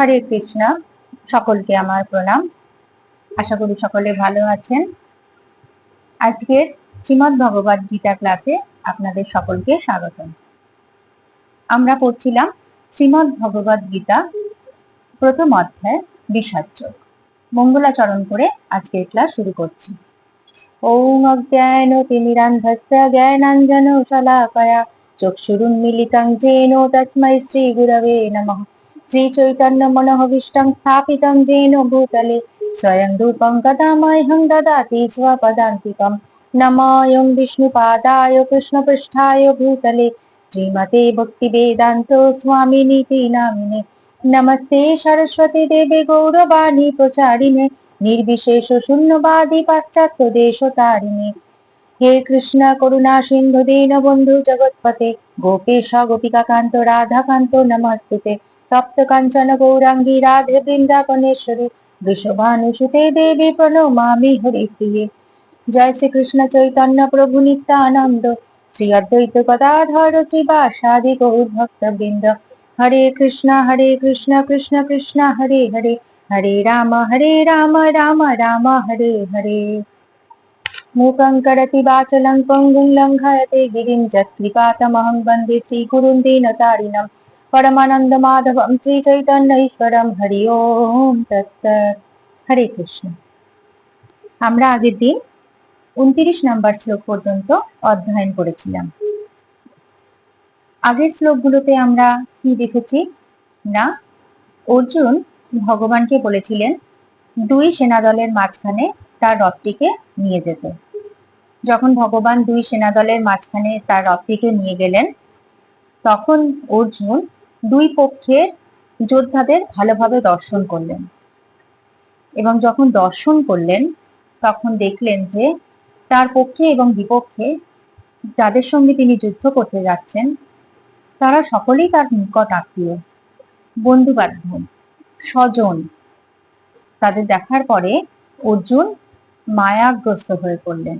হরে কৃষ্ণ। সকলকে আমার প্রণাম। আশা করি সকলে ভালো আছেন। আজকের শ্রীমৎ ভগবদ গীতা ক্লাসে আপনাদের সকলকে স্বাগতম। আমরা পড়ছিলাম শ্রীমৎ ভগবদ গীতা, প্রথম অধ্যায় বিষাচ্য মঙ্গলাচরণ করে আজকের ক্লাস শুরু করছি। ওম অজ্ঞান তিমিরান্ধস্য জ্ঞানাঞ্জন শলাকয়া চক্ষুরুন্মিলিতং যেন তস্मै শ্রী চৈতন্য মনোহবিষ্টং স্থাপিতং যেন ভূতলে স্বয়ং রূপং গদামহং দদাতি স্বপদান্তিকম নমায়ং কৃষ্ণ কৃষ্ণপৃষ্ঠায় ভূতলে শ্রীমতে ভক্তি বেদান্ত স্বামী নামিনে নমস্তে সরস্বতী দেবে গৌরবাণী প্রচারিণে নির্বিশেষ শূন্যবাদী পাশ্চাত্য দেশ তারিণে হে কৃষ্ণ করুণা সিন্ধু দীন বন্ধু জগৎপতে গোপেশ গোপিকাকান্ত রাধাকান্ত নমস্তুতে। তপ্ত কাঞ্চন গৌরাঙ্গী রাধে বৃন্দাবনেশ্বরী বৃষভানুসুতে দেবী প্রণমামি হরি প্রিয়ে জয় শ্রী কৃষ্ণ চৈতন্য প্রভু নিত্যানন্দ শ্রী অদ্বৈত গদাধর শ্রীবাসাদি গৌর ভক্ত বৃন্দ হরে কৃষ্ণ হরে কৃষ্ণ কৃষ্ণ কৃষ্ণ হরে হরে হরে রাম হরে রাম রাম রাম হরে হরে मूकं करति वाचलं पङ्गुं लङ्घयते गिरिं यत्कृपातमहं वन्दे श्रीगुरुं পরমানন্দ মাধবম শ্রী চৈতন্য ঈশ্বরম হরি ওম হরে কৃষ্ণ আমরা আগের দিন উনত্রিশ নাম্বার শ্লোক পর্যন্ত অধ্যয়ন করেছিলাম। আগের শ্লোকগুলোতে আমরা কি দেখেছি? না, অর্জুন ভগবানকে বলেছিলেন, দুই সেনাদলের মাঝখানে তার রথটিকে নিয়ে যেতে। যখন ভগবান দুই সেনাদলের মাঝখানে তার রথটিকে নিয়ে গেলেন, তখন অর্জুন দুই পক্ষের যোদ্ধাদের ভালোভাবে দর্শন করলেন। এবং যখন দর্শন করলেন, তখন দেখলেন যে তার পক্ষে এবং বিপক্ষে যাদের সঙ্গে তিনি যুদ্ধ করতে যাচ্ছেন, তারা সকলেই তার নিকট আত্মীয় বন্ধু বান্ধব স্বজন। তাদের দেখার পরে অর্জুন মায়াগ্রস্ত হয়ে পড়লেন।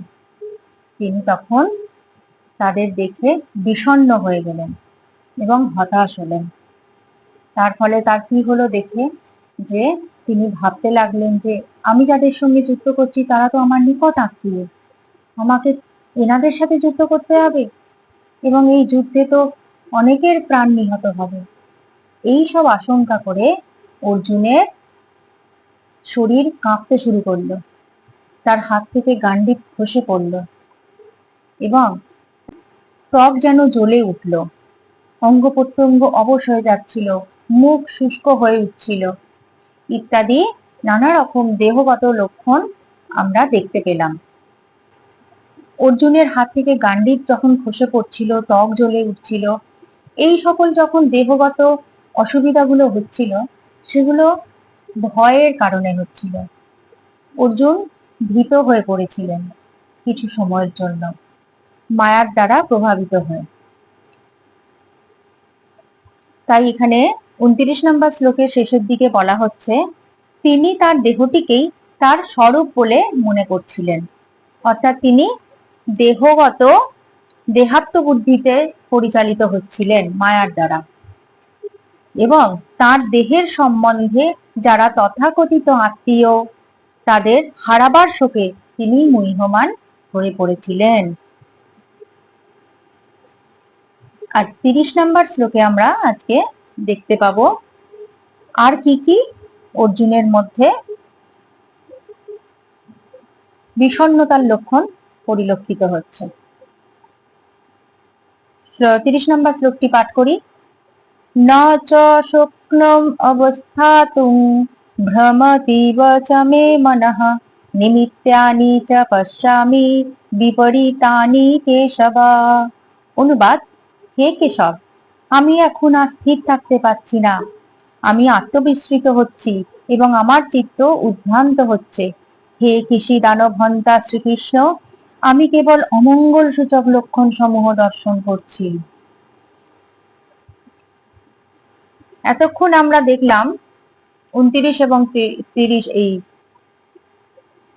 তিনি তখন তাদের দেখে বিষণ্ণ হয়ে গেলেন এবং হতাশ হলেন। তার ফলে তার কি হলো দেখে যে তিনি ভাবতে লাগলেন যে, আমি যাদের সঙ্গে যুদ্ধ করছি, তারা তো আমার নিকট আত্মীয়। আমাকে এনাদের সাথে যুদ্ধ করতে হবে? এবং এই যুদ্ধে তো অনেকের প্রাণ নিহত হবে। এই সব আশঙ্কা করে অর্জুনের শরীর কাঁপতে শুরু করল। তার হাত থেকে গান্ডি খসে পড়ল এবং ত্বক যেন জ্বলে উঠল। অঙ্গ প্রত্যঙ্গ অবশ হয়ে যাচ্ছিল। মুখ শুষ্ক হয়ে উঠছিল। ইত্যাদি নানা রকম দেহগত লক্ষণ আমরা দেখতে পেলাম। অর্জুনের হাত থেকে গান্ডিব যখন খসে পড়ছিল, ত্বক জ্বলে উঠছিল, এই সকল যখন দেহগত অসুবিধাগুলো হচ্ছিল, সেগুলো ভয়ের কারণে হচ্ছিল। অর্জুন ভীত হয়ে পড়েছিলেন কিছু সময়ের জন্য, মায়ার দ্বারা প্রভাবিত হয়ে। তাই এখানে উনত্রিশ নম্বর শ্লোকের শেষের দিকে বলা হচ্ছে, তিনি তার দেহটিকেই তার স্বরূপ বলে মনে করছিলেন। অর্থাৎ তিনি দেহগত দেহাত্ম বুদ্ধিতে পরিচালিত হচ্ছিলেন মায়ার দ্বারা। এবং তার দেহের সম্বন্ধে যারা তথাকথিত আত্মীয়, তাদের হারাবার শোকে তিনি মুহ্যমান হয়ে পড়েছিলেন। আর তিরিশ নম্বর শ্লোকে আমরা আজকে দেখতে পাবো। আর কি কি? অর্জুনের মধ্যে বিষণ্নতার লক্ষণ পরিলক্ষিত হচ্ছে। তিরিশ নম্বর শ্লোকটি পাঠ করি। ন চ স্বপ্নম অবস্থাতুং ভ্রমতিব চ মে মনঃ, নিমিত্তানি চ পশ্যামি, বিপরীতানি কেশব অনুবাদ, হে কেশব। আমি এখন আর স্থির থাকতে পারছি না। আমি আত্মবিস্মৃত হচ্ছি এবং আমার চিত্ত উদ্ভ্রান্ত হচ্ছে। হে কৃষি দানবহন্তা শ্রীকৃষ্ণ, আমি কেবল অমঙ্গল সূচক লক্ষণ সমূহ দর্শন করছি। এতক্ষণ আমরা দেখলাম উনত্রিশ এবং তিরিশ এই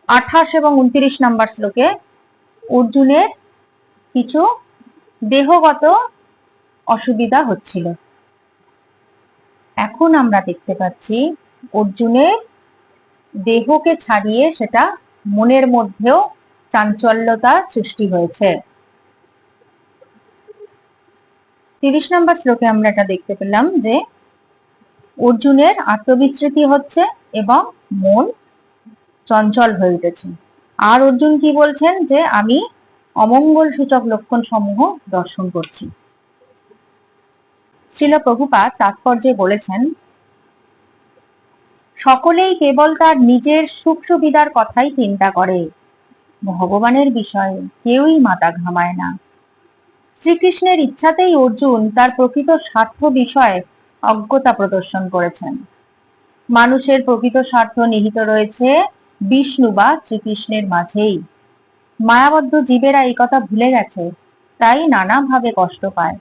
আঠাশ এবং উনত্রিশ নাম্বার শ্লোকে অর্জুনের কিছু দেহগত অসুবিধা হচ্ছিল। এখন আমরা দেখতে পাচ্ছি অর্জুনের দেহকে ছাড়িয়ে সেটা মনের মধ্যেও চাঞ্চল্যতা সৃষ্টি হয়েছে। তিরিশ নম্বর শ্লোকে আমরা এটা দেখতে পেলাম যে অর্জুনের আত্মবিস্মৃতি হচ্ছে এবং মন চঞ্চল হয়ে উঠেছে। আর অর্জুন কি বলছেন যে, আমি অমঙ্গল সূচক লক্ষণ সমূহ দর্শন করছি। শিল প্রভুপাত তাৎপর্যে বলেছেন, সকলেই কেবল তার নিজের সুখ সুবিধার কথাই চিন্তা করে। ভগবানের বিষয়ে কেউই মাথা ঘামায় না। শ্রীকৃষ্ণের ইচ্ছাতেই অর্জুন তার প্রকৃত স্বার্থ বিষয়ে অজ্ঞতা প্রদর্শন করেছেন। মানুষের প্রকৃত স্বার্থ নিহিত রয়েছে বিষ্ণু বা শ্রীকৃষ্ণের মাঝেই। মায়াবদ্ধ জীবেরা এই কথা ভুলে গেছে, তাই নানাভাবে কষ্ট পায়।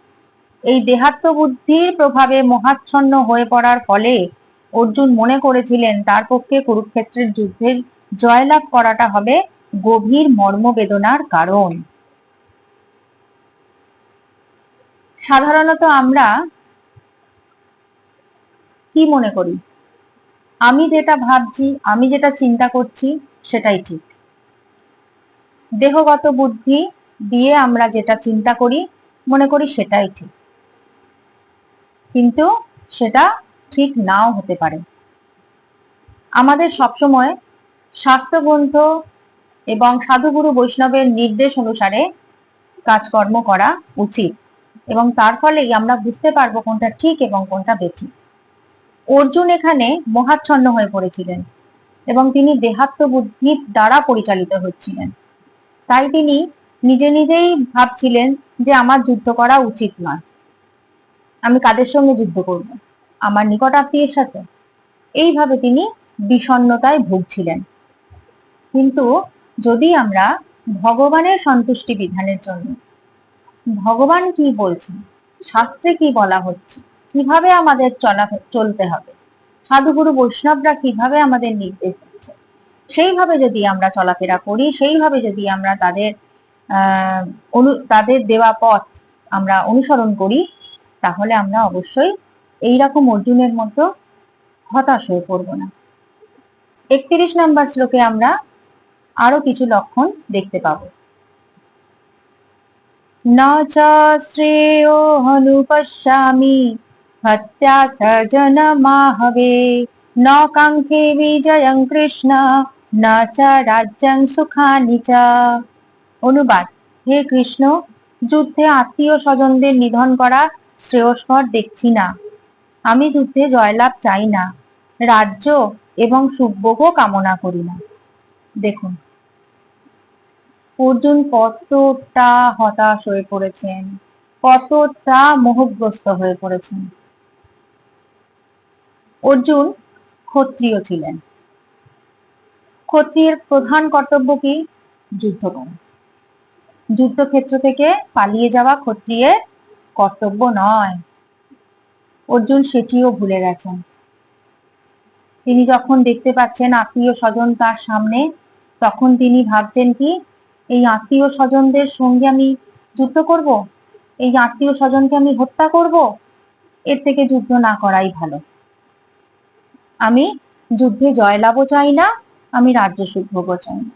এই দেহাত্ম বুদ্ধির প্রভাবে মহাচ্ছন্ন হয়ে পড়ার ফলে অর্জুন মনে করেছিলেন তার পক্ষে কুরুক্ষেত্রের যুদ্ধের জয়লাভ করাটা হবে গভীর মর্মবেদনার কারণ। সাধারণত আমরা কি মনে করি? আমি যেটা ভাবছি, আমি যেটা চিন্তা করছি, সেটাই ঠিক। দেহগত বুদ্ধি দিয়ে আমরা যেটা চিন্তা করি, মনে করি সেটাই ঠিক। কিন্তু সেটা ঠিক নাও হতে পারে। আমাদের সবসময় স্বাস্থ্যগ্রন্থ এবং সাধুগুরু বৈষ্ণবের নির্দেশ অনুসারে কাজকর্ম করা উচিত এবং তার ফলেই আমরা বুঝতে পারব কোনটা ঠিক এবং কোনটা বেঠিক। অর্জুন এখানে মহাচ্ছন্ন হয়ে পড়েছিলেন এবং তিনি দেহাত্ম বুদ্ধির দ্বারা পরিচালিত হচ্ছিলেন। তাই তিনি নিজে নিজেই ভাবছিলেন যে আমার যুদ্ধ করা উচিত নয়। আমি কাদের সঙ্গে যুদ্ধ করব? আমার নিকট আত্মীয়ের সাথে? এইভাবে তিনি বিষণ্নতায় ভুগছিলেন। কিন্তু যদি আমরা ভগবানের সন্তুষ্টি বিধানের জন্য, ভগবান কি বলছেন? শাস্ত্রে কি বলা হচ্ছে? কীভাবে আমাদের চলা, চলতে হবে? সাধুগুরু বৈষ্ণবরা কীভাবে আমাদের নির্দেশ দিচ্ছে? সেইভাবে যদি আমরা চলাফেরা করি, সেইভাবে যদি আমরা তাদের, আহ তাদের দেওয়া পথ আমরা অনুসরণ করি তাহলে আমরা অবশ্যই এই রকম অর্জুনের মতো হতাশ হয়ে পড়ব না। একত্রিশ নম্বর শ্লোকে আমরা আরও কিছু লক্ষণ দেখতে পাব। শ্রেয়োহনুপশ্যামি হত্যা মাহবে, ন কাঙ্ক্ষে বিজয়ং কৃষ্ণ, ন চ রাজ্যং সুখানি চ। অনুবাদ, হে কৃষ্ণ, যুদ্ধে আত্মীয় স্বজনদের নিধন করা শ্রেয়স্কর দেখছি না। আমি যুদ্ধে জয়লাভ চাই না, রাজ্য এবং সুভোগও কামনা করি না। দেখুন, অর্জুন কতটা হতাশ হয়ে পড়েছেন, কতটা মোহগ্রস্ত হয়ে পড়েছেন। অর্জুন ক্ষত্রিয় ছিলেন। ক্ষত্রিয়ের প্রধান কর্তব্য কি? যুদ্ধ যুদ্ধক্ষেত্র থেকে পালিয়ে যাওয়া ক্ষত্রিয়ের কর্তব্য নয়। অর্জুন সেটিও ভুলে গেছেন। তিনি যখন দেখতে পাচ্ছেন আত্মীয় স্বজন তার সামনে, তখন তিনি ভাবছেন কি, এই আত্মীয় স্বজনদের সঙ্গে আমি যুদ্ধ করব? এই আত্মীয় স্বজনকে আমি হত্যা করব? এর থেকে যুদ্ধ না করাই ভালো। আমি যুদ্ধে জয়লাভও চাই না, আমি রাজ্য সুভোগও চাই না।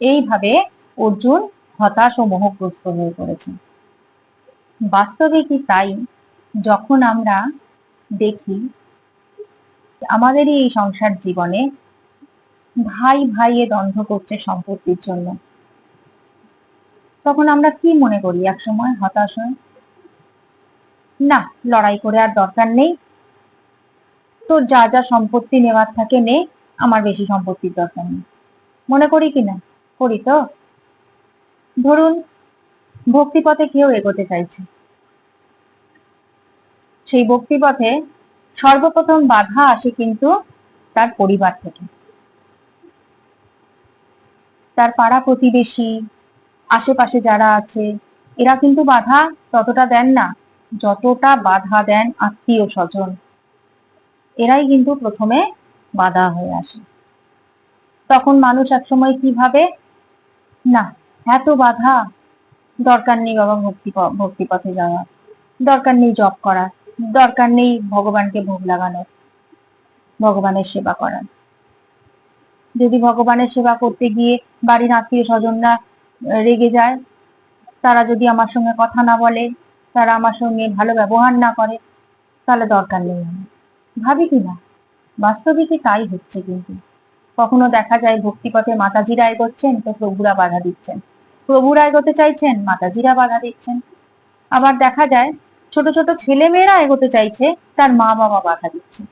এইভাবে অর্জুন হতাশ ও মোহগ্রস্ত হয়ে পড়েছেন। বাস্তবে কি তাই? যখন আমরা দেখি আমাদেরই এই সংসার জীবনে ভাই ভাইয়ে দ্বন্দ্ব করছে সম্পত্তির জন্য, তখন আমরা কি মনে করি এক সময় হতাশ হয় না, লড়াই করে আর দরকার নেই। তোর যা যা সম্পত্তি নেওয়ার থাকে নে, আমার বেশি সম্পত্তির দরকার নেই। মনে করি কিনা করি তো। ধরুন, ভক্তিপথে কেউ এগোতে চাইছে। সেই ভক্তিপথে সর্বপ্রথম বাধা আসে কিন্তু তার পরিবার থেকে। তার পাড়া প্রতিবেশী, আশেপাশে যারা আছে, এরা কিন্তু বাধা ততটা দেন না, যতটা বাধা দেন আত্মীয় স্বজন। এরাই কিন্তু প্রথমে বাধা হয়ে আসে। তখন মানুষ একসময় কি ভাবে? না, এত বাধা, দরকার নেই বাবা ভক্তি ভক্তি পথে যাওয়ার, দরকার নেই জব করার। দরকার নেই ভগবানকে ভোগ লাগানোর। ভগবানের সেবা করার। যদি ভগবানের সেবা করতে গিয়ে বাড়ির আত্মীয় স্বজনরা রেগে যায়, তারা যদি আমার সঙ্গে কথা না বলে, তারা আমার সঙ্গে ভালো ব্যবহার না করে, তাহলে দরকার নেই। ভাবি কি না? বাস্তবে কি তাই হচ্ছে কিন্তু? কখনো দেখা যায় ভক্তিপথে মাতাজিরা এগোচ্ছেন, তো প্রভুরা বাধা দিচ্ছেন। প্রভুরা এগোতে চাইছেন, মাতাজিরা বাধা দিচ্ছেন। আবার দেখা যায় ছোট ছোট ছেলে মেয়েরা এগোতে চাইছে, তার মা বাবা বাধা দিচ্ছে।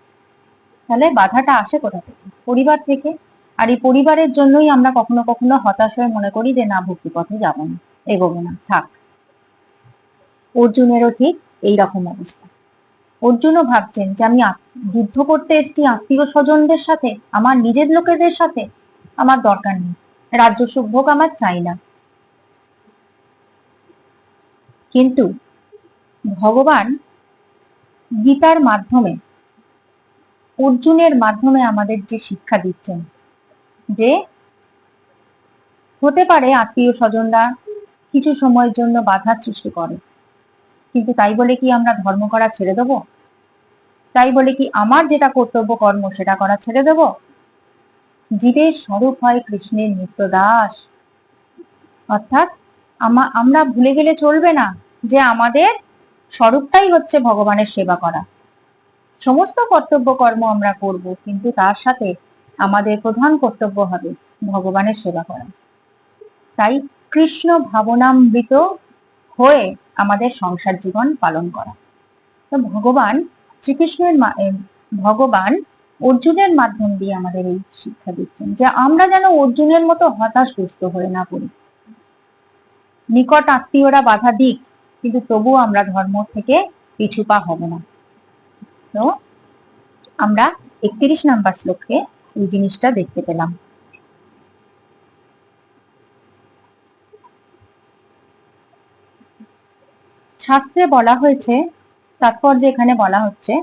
তাহলে বাধাটা আসে কোথা থেকে? পরিবার থেকে? আর এই পরিবারের জন্যই আমরা কখনো কখনো হতাশ হয়ে মনে করি যে, না ভক্তিপথে যাব না, এগোবো না, থাক। অর্জুনেরও ঠিক এই রকম অবস্থা। অর্জুনও ভাবছেন যে, আমি যুদ্ধ করতে এসেছি আত্মীয় স্বজনদের সাথে, আমার নিজের লোকেদের সাথে, আমার দরকার নেই। রাজ্য সুভোগ আমার চাই না। কিন্তু ভগবান গীতার মাধ্যমে, অর্জুনের মাধ্যমে আমাদের যে শিক্ষা দিচ্ছেন যে হতে পারে আত্মীয় স্বজনরা কিছু সময়ের জন্য বাধার সৃষ্টি করে, কিন্তু তাই বলে কি আমরা ধর্ম করা ছেড়ে দেব? তাই বলে কি আমার যেটা কর্তব্য কর্ম সেটা করা ছেড়ে দেব? জীবের স্বরূপ হয় কৃষ্ণের নিত্য দাস অর্থাৎ আমরা ভুলে গেলে চলবে না যে আমাদের স্বরূপটাই হচ্ছে ভগবানের সেবা করা। সমস্ত কর্তব্য কর্ম আমরা করব, কিন্তু তার সাথে আমাদের প্রধান কর্তব্য হবে ভগবানের সেবা করা। তাই কৃষ্ণ ভাবনামৃত হয়ে আমাদের সংসার জীবন পালন করা। তো ভগবান শ্রীকৃষ্ণের ভগবান অর্জুনের মাধ্যম দিয়ে আমাদের এই শিক্ষা দিচ্ছেন যে আমরা যেন অর্জুনের মতো হতাশগ্রস্ত হয়ে না পড়ি। নিকট আত্মীয়রা বাধা দিক কিন্তু তবুও আমরা ধর্ম থেকে পিছু পা হব না। তো আমরা একত্রিশ নাম্বার শ্লোকে এই জিনিসটা দেখতে পেলাম। শাস্ত্রে বলা হয়েছে, তাৎপর্য এখানে বলা হচ্ছে,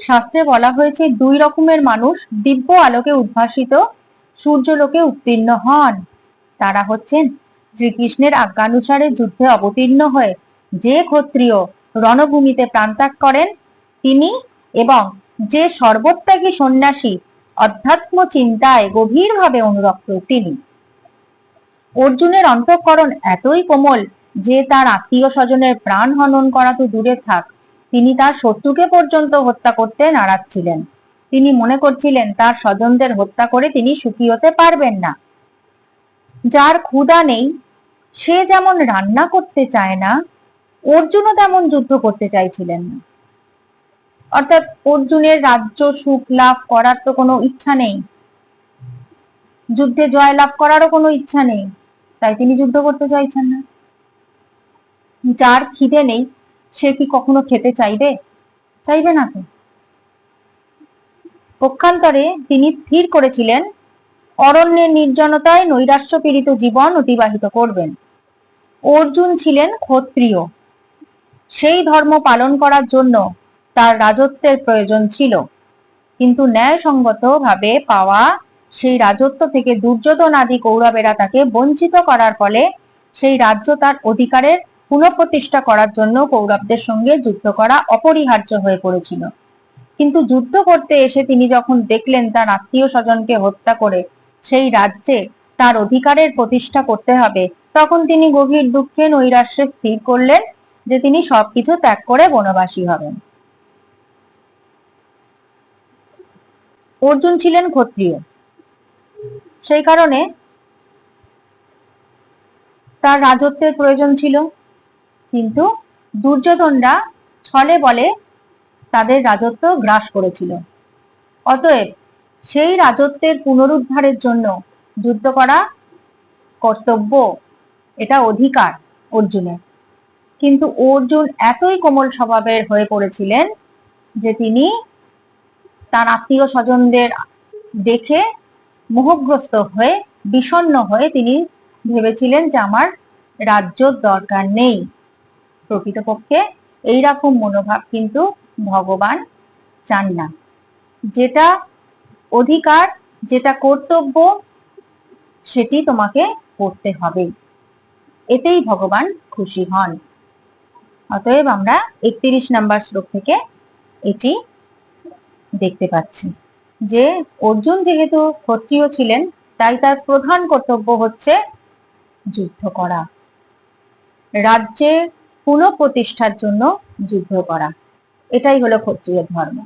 শাস্ত্রে বলা হয়েছে, দুই রকমের মানুষ দিব্য আলোকে উদ্ভাসিত, সূর্যলোকে উত্তীর্ণ হন। তারা হচ্ছেন শ্রীকৃষ্ণের আজ্ঞানুসারে যুদ্ধে অবতীর্ণ হয়ে যে ক্ষত্রিয় রণভূমিতে প্রাণত্যাগ করেন, তিনি এবং যে সর্বত্যাগী সন্ন্যাসী অধ্যাত্ম চিন্তায় গভীরভাবে অনুরক্ত তিনি। অর্জুনের অন্তঃকরণ এতই কোমল যে তার আত্মীয় স্বজনের প্রাণ হনন করা তো দূরে থাক, তিনি তার শত্রুকে পর্যন্ত হত্যা করতে নারাজ ছিলেন। তিনি মনে করছিলেন তার স্বজনদের হত্যা করে তিনি সুখী হতে পারবেন না। যার ক্ষুধা নেই, সে যেমন রান্না করতে চায় না অর্জুনও তেমন যুদ্ধ করতে চাইছিলেন না। অর্থাৎ অর্জুনের রাজ্য সুখ লাভ করার তো কোনো ইচ্ছা নেই। যুদ্ধে জয় লাভ করারও কোনো ইচ্ছা নেই। তাই তিনি যুদ্ধ করতে চাইছেন না। যার খিদে নেই, সে কি কখনো খেতে চাইবে? চাইবে না তো। পক্ষান্তরে তিনি স্থির করেছিলেন, অরণ্যের নির্জনতায় নৈরাশ্য পীড়িত জীবন অতিবাহিত করবেন। অর্জুন ছিলেন ক্ষত্রিয়। সেই ধর্ম পালন করার জন্য তার রাজত্বের প্রয়োজন ছিল। কিন্তু ন্যায়সঙ্গত ভাবে পাওয়া সেই রাজত্ব থেকে দুর্যোধন আদি কৌরবেরা তাকে বঞ্চিত করার ফলে সেই রাজ্য তার অধিকারের পুনঃপ্রতিষ্ঠা করার জন্য কৌরবদের সঙ্গে যুদ্ধ করা অপরিহার্য হয়ে পড়েছিল। কিন্তু যুদ্ধ করতে এসে তিনি যখন দেখলেন তার আত্মীয় স্বজনকে হত্যা করে সেই রাজ্যে তার অধিকারের প্রতিষ্ঠা করতে হবে, তখন তিনি গভীর দুঃখে নৈরাশ্যে স্থির করলেন যে তিনি সবকিছু ত্যাগ করে বনবাসী হবেন। অর্জুন ছিলেন ক্ষত্রিয়। সেই কারণে তার রাজত্বের প্রয়োজন ছিল। কিন্তু দুর্যোধনরা ছলে বলে তাদের রাজত্ব গ্রাস করেছিল। অতএব সেই রাজত্বের পুনরুদ্ধারের জন্য যুদ্ধ করা কর্তব্য, এটা অধিকার অর্জুনের। কিন্তু অর্জুন এতই কোমল স্বভাবের হয়ে পড়েছিলেন যে তিনি তার আত্মীয় স্বজনদের দেখে মোহগ্রস্ত হয়ে, বিষণ্ণ হয়ে তিনি ভেবেছিলেন যে আমার রাজ্যর দরকার নেই। প্রকৃতপক্ষে এইরকম মনোভাব কিন্তু ভগবান চান না। যেটা অধিকার, যেটা কর্তব্য, সেটি তোমাকে করতে হবে। এতেই ভগবান খুশি হন। অতএব আমরা একত্রিশ নাম্বার শ্লোক থেকে এটি দেখতে পাচ্ছি। যে অর্জুন যেহেতু ক্ষত্রিয় ছিলেন, তাই তার প্রধান কর্তব্য হচ্ছে যুদ্ধ করা। রাজ্যে পুনঃপ্রতিষ্ঠার জন্য যুদ্ধ করা। এটাই হলো ক্ষত্রিয় ধর্ম।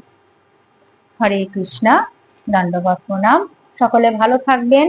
হরে কৃষ্ণা দণ্ডবত প্রণাম। সকলে ভালো থাকবেন।